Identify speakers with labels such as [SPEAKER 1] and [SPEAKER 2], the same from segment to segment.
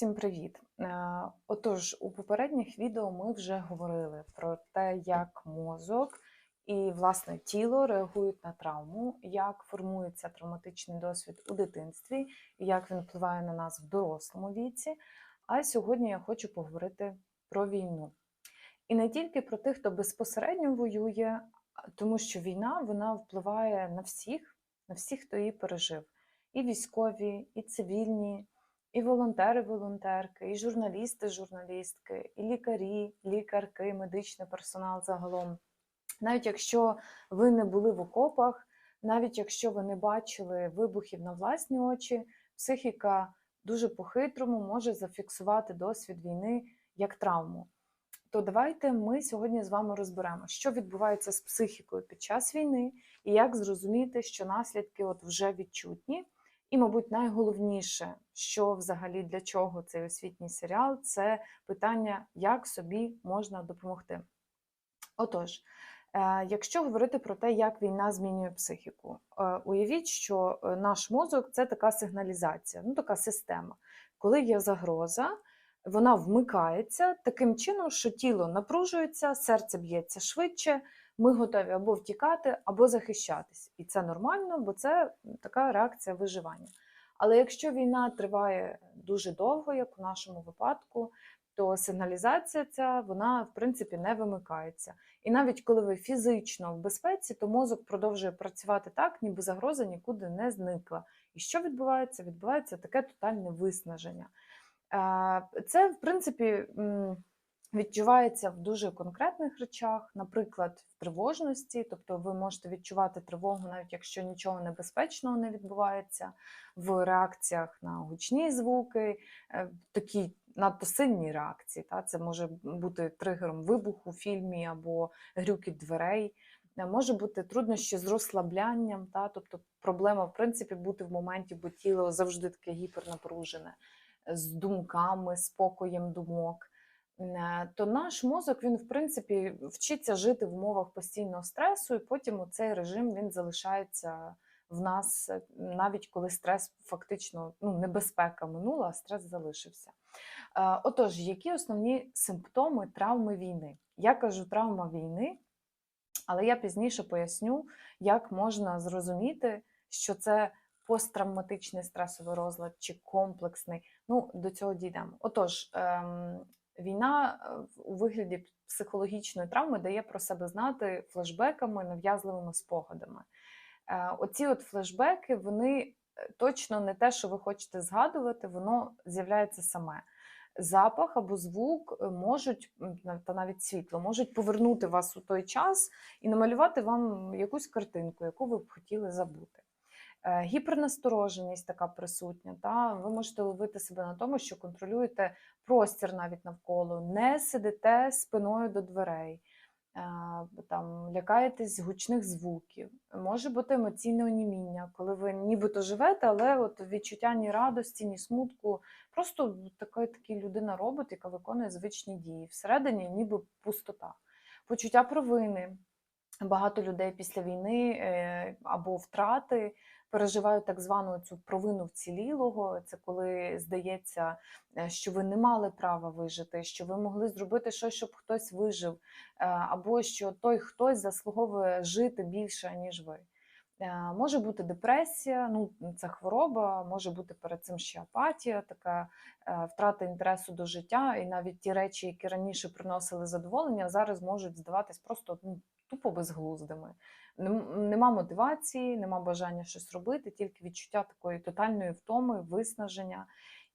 [SPEAKER 1] Всім привіт! Е, Отож, у попередніх відео ми вже говорили про те, як мозок і власне тіло реагують на травму, як формується травматичний досвід у дитинстві, і як він впливає на нас в дорослому віці. А сьогодні я хочу поговорити про війну. І не тільки про тих, хто безпосередньо воює, тому що війна вона впливає на всіх, на всіх, хто її пережив. І військові, і цивільні, і волонтери, волонтерки, і журналісти, журналістки, і лікарі, лікарки, медичний персонал загалом. Навіть якщо ви не були в окопах, навіть якщо ви не бачили вибухів на власні очі, психіка дуже по-хитрому може зафіксувати досвід війни як травму. То давайте ми сьогодні з вами розберемо, що відбувається з психікою під час війни, і як зрозуміти, що наслідки от вже відчутні. І, мабуть, найголовніше, що взагалі для чого цей освітній серіал, це питання, як собі можна допомогти. Отож, е, якщо говорити про те, як війна змінює психіку, е, уявіть, що е, наш мозок це така сигналізація, ну така система. Коли є загроза, вона вмикається таким чином, що тіло напружується, серце б'ється швидше, ми готові або втікати, або захищатись. І це нормально, бо це така реакція виживання. Але якщо війна триває дуже довго, як у нашому випадку, то сигналізація ця вона в принципі не вимикається. І навіть коли ви фізично в безпеці, то мозок продовжує працювати так, ніби загроза нікуди не зникла. І що відбувається? Відбувається таке тотальне виснаження. Е, це, в принципі, відчувається в дуже конкретних речах, наприклад, в тривожності, тобто ви можете відчувати тривогу, навіть якщо нічого небезпечного не відбувається, в реакціях на гучні звуки, е, такі надто сильні реакції. Та? Це може бути тригером вибуху в фільмі або грюкіт дверей. Е, може бути труднощі з розслаблянням, та? тобто проблема, в принципі, бути в моменті, бо тіло завжди таке гіпернапружене, з думками, спокоєм думок. Е, то наш мозок він в принципі вчиться жити в умовах постійного стресу, і потім цей режим він залишається в нас, е, навіть коли стрес фактично ну, небезпека минула, а стрес залишився. Е, отож, які основні симптоми травми війни? Я кажу травма війни, але я пізніше поясню, як можна зрозуміти, що це посттравматичний стресовий розлад чи комплексний. Ну, до цього дійдемо. Отож, ем, Війна е, у вигляді психологічної травми дає про себе знати флешбеками, нав'язливими спогадами. Е, оці от флешбеки, вони е, точно не те, що ви хочете згадувати, воно з'являється саме. Запах або звук можуть, та навіть світло, можуть повернути вас у той час і намалювати вам якусь картинку, яку ви б хотіли забути. Е, гіпернастороженість така присутня. Та? Ви можете ловити себе на тому, що контролюєте простір навіть навколо, не сидите спиною до дверей, е, там, лякаєтесь гучних звуків. Може бути емоційне оніміння, коли ви нібито живете, але от відчуття ні радості, ні смутку. Просто така, така людина робот, яка виконує звичні дії. Всередині ніби пустота. Почуття провини. Багато людей після війни е, або втрати переживають так звану цю провину вцілілого. Це коли здається, е, що ви не мали права вижити, що ви могли зробити щось, щоб хтось вижив, е, або що той хтось заслуговує жити більше, ніж ви. Е, може бути депресія, ну це хвороба, може бути перед цим ще апатія, така втрата інтересу до життя, і навіть ті речі, які раніше приносили задоволення, зараз можуть здаватись просто ну, тупо безглуздими. Нема мотивації, нема бажання щось робити, тільки відчуття такої тотальної втоми, виснаження.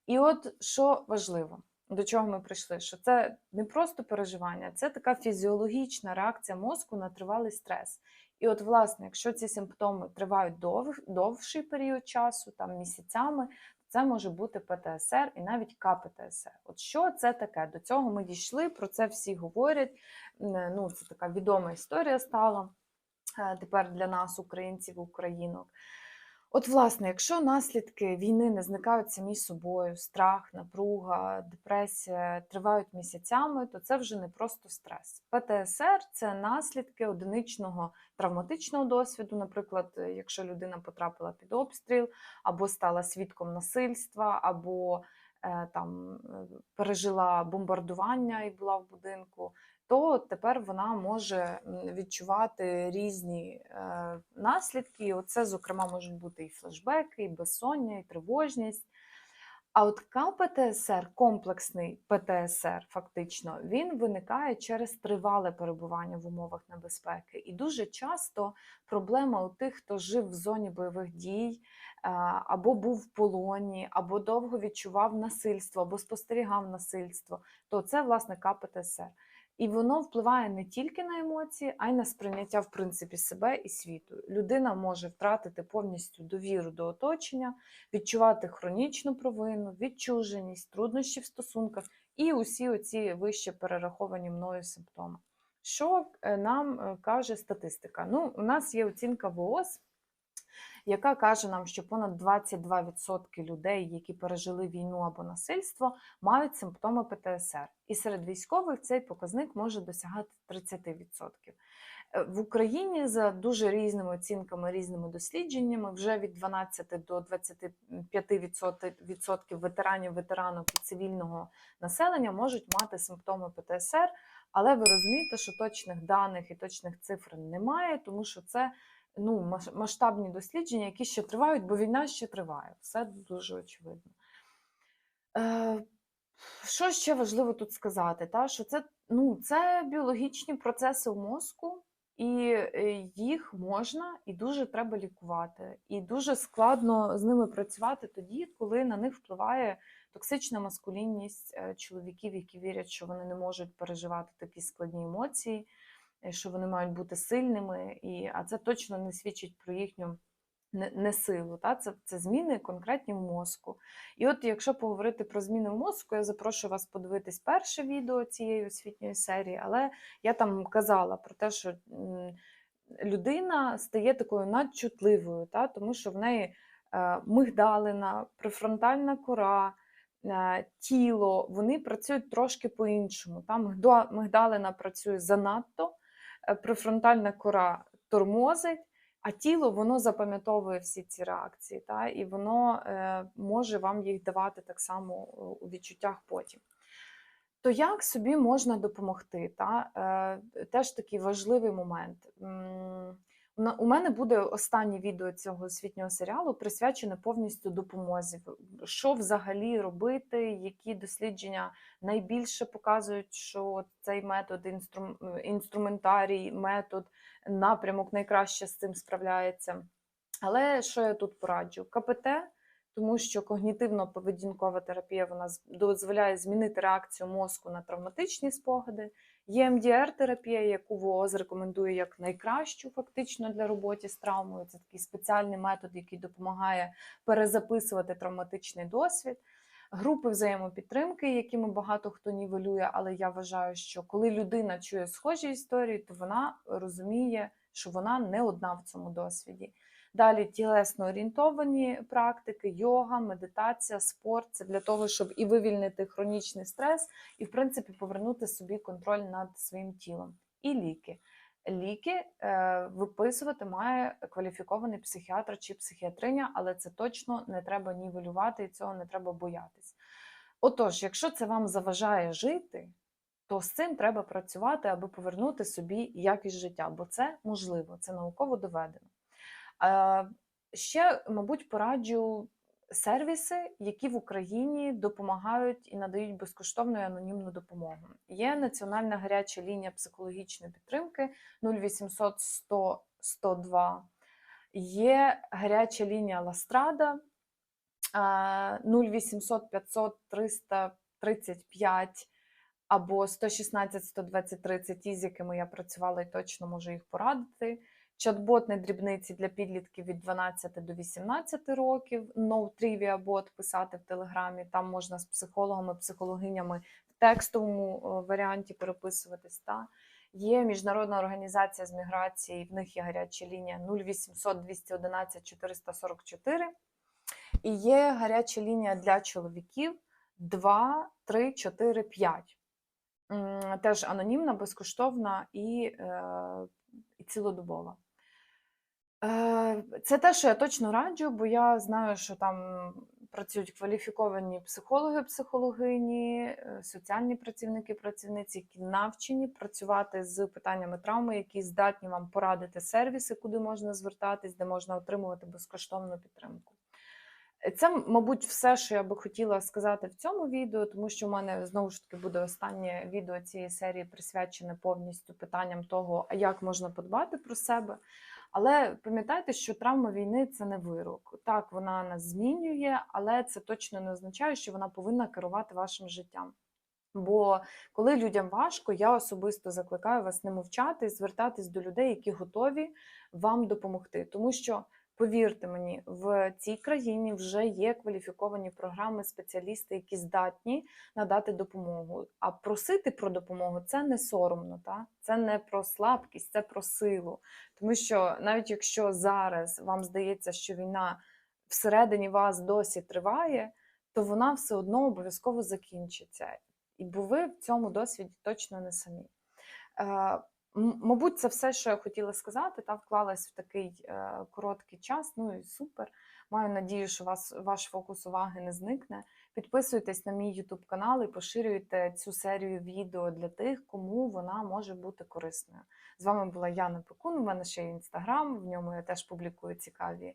[SPEAKER 1] І от що важливо, до чого ми прийшли, що це не просто переживання, це така фізіологічна реакція мозку на тривалий стрес. І от, власне, якщо ці симптоми тривають дов, довший період часу, там місяцями, це може бути ПТСР і навіть КПТСР. От що це таке? До цього ми дійшли, про це всі говорять. Ну, Це така відома історія стала тепер для нас, українців, українок. От, власне, якщо наслідки війни не зникають самі собою, страх, напруга, депресія тривають місяцями, то це вже не просто стрес. ПТСР це наслідки одиничного травматичного досвіду, наприклад, якщо людина потрапила під обстріл, або стала свідком насильства, або е, там е, пережила бомбардування і була в будинку, то тепер вона може відчувати різні е, наслідки. Оце, зокрема, можуть бути і флешбеки, і безсоння, і тривожність. А от КПТСР, комплексний ПТСР, фактично, він виникає через тривале перебування в умовах небезпеки. І дуже часто проблема у тих, хто жив в зоні бойових дій, або був в полоні, або довго відчував насильство, або спостерігав насильство, то це власне КПТСР. І воно впливає не тільки на емоції, а й на сприйняття в принципі себе і світу. Людина може втратити повністю довіру до оточення, відчувати хронічну провину, відчуженість, труднощі в стосунках і усі оці вище перераховані мною симптоми. Що е, нам е, каже статистика? Ну, у нас є оцінка ВООЗ, яка каже нам, що понад 22% людей, які пережили війну або насильство, мають симптоми ПТСР. І серед військових цей показник може досягати 30%. Е, В Україні за дуже різними оцінками, різними дослідженнями, вже від 12 до 25% ветеранів, ветеранок і цивільного населення можуть мати симптоми ПТСР, але ви розумієте, що точних даних і точних цифр немає, тому що це ну, масштабні дослідження, які ще тривають, бо війна ще триває. Все дуже очевидно. Е, що ще важливо тут сказати? Та? Що це, ну, це біологічні процеси в мозку, і е, їх можна і дуже треба лікувати. І дуже складно з ними працювати тоді, коли на них впливає токсична маскулінність е, чоловіків, які вірять, що вони не можуть переживати такі складні емоції, що вони мають бути сильними, і, а це точно не свідчить про їхню не, не. Це, це зміни конкретні в мозку. І от якщо поговорити про зміни в мозку, я запрошую вас подивитись перше відео цієї освітньої серії, але я там казала про те, що людина стає такою надчутливою, та? тому що в неї е, мигдалина, префронтальна кора, е, тіло, вони працюють трошки по-іншому. Та? Мигда- Мигдалина працює занадто, е, префронтальна кора тормозить. А тіло воно запам'ятовує всі ці реакції, та, і воно е, може вам їх давати так само е, у відчуттях потім. То як собі можна допомогти? Та? Е, теж такий важливий момент. У мене буде останнє відео цього освітнього серіалу присвячене повністю допомозі. Що взагалі робити, які дослідження найбільше показують, що цей метод, інструм- інструментарій, метод, напрямок найкраще з цим справляється. Але що я тут пораджу? КПТ, тому що когнітивно-поведінкова терапія вона дозволяє змінити реакцію мозку на травматичні спогади. Є МДР-терапія, яку ВООЗ рекомендує як найкращу фактично для роботи з травмою. Це такий спеціальний метод, який допомагає перезаписувати травматичний досвід. Групи взаємопідтримки, якими багато хто нівелює, але я вважаю, що коли людина чує схожі історії, то вона розуміє, що вона не одна в цьому досвіді. Далі тілесно орієнтовані практики, йога, медитація, спорт це для того, щоб і вивільнити хронічний стрес, і, в принципі, повернути собі контроль над своїм тілом. І ліки. Ліки е, виписувати має кваліфікований психіатр чи психіатриня, але це точно не треба нівелювати і цього не треба боятись. Отож, якщо це вам заважає жити, то з цим треба працювати, аби повернути собі якість життя, бо це можливо, це науково доведено. Е, Ще, мабуть, пораджу сервіси, які в Україні допомагають і надають безкоштовну і анонімну допомогу. Є національна гаряча лінія психологічної підтримки 0800 100 102. Є гаряча лінія Ластрада а, 0800 500 335 або 116 123 це ті, з якими я працювала і точно можу їх порадити. Чат-бот на дрібниці для підлітків від 12 до 18 років. No Trivia бот писати в Телеграмі. Там можна з психологами, психологинями в текстовому варіанті переписуватись. Та. Є міжнародна організація з міграції, в них є гаряча лінія 0800 211 444. І є гаряча лінія для чоловіків 2, 3, 4, 5. Теж анонімна, безкоштовна і, е, і цілодобова. Е, Це те, що я точно раджу, бо я знаю, що там працюють кваліфіковані психологи, психологині, е, соціальні працівники, працівниці, які навчені працювати з питаннями травми, які здатні вам порадити сервіси, куди можна звертатись, де можна отримувати безкоштовну підтримку. Е, Це, мабуть, все, що я би хотіла сказати в цьому відео, тому що в мене знову ж таки буде останнє відео цієї серії присвячене повністю питанням того, як можна подбати про себе. Але пам'ятайте, що травма війни це не вирок. Так, вона нас змінює, але це точно не означає, що вона повинна керувати вашим життям. Бо коли людям важко, я особисто закликаю вас не мовчати звертатись до людей, які готові вам допомогти. Тому що, повірте мені, в цій країні вже є кваліфіковані програми, спеціалісти, які здатні надати допомогу. А просити про допомогу це не соромно, та? це не про слабкість, це про силу. Тому що навіть якщо зараз вам здається, що війна всередині вас досі триває, то вона все одно обов'язково закінчиться. І бо ви в цьому досвіді точно не самі. Мабуть, це все, що я хотіла сказати, та вклалась в такий е, короткий час. Ну і супер. Маю надію, що вас, ваш фокус уваги не зникне. Підписуйтесь на мій YouTube канал і поширюйте цю серію відео для тих, кому вона може бути корисною. З вами була Яна Пекун. У мене ще є інстаграм, в ньому я теж публікую цікаві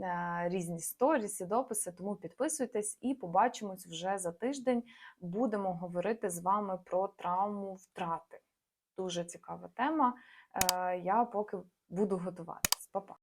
[SPEAKER 1] е, різні сторіси, дописи. Тому підписуйтесь і побачимось вже за тиждень. Будемо говорити з вами про травму втрати. Дуже цікава тема. Е, Я поки буду готуватись. Па-па.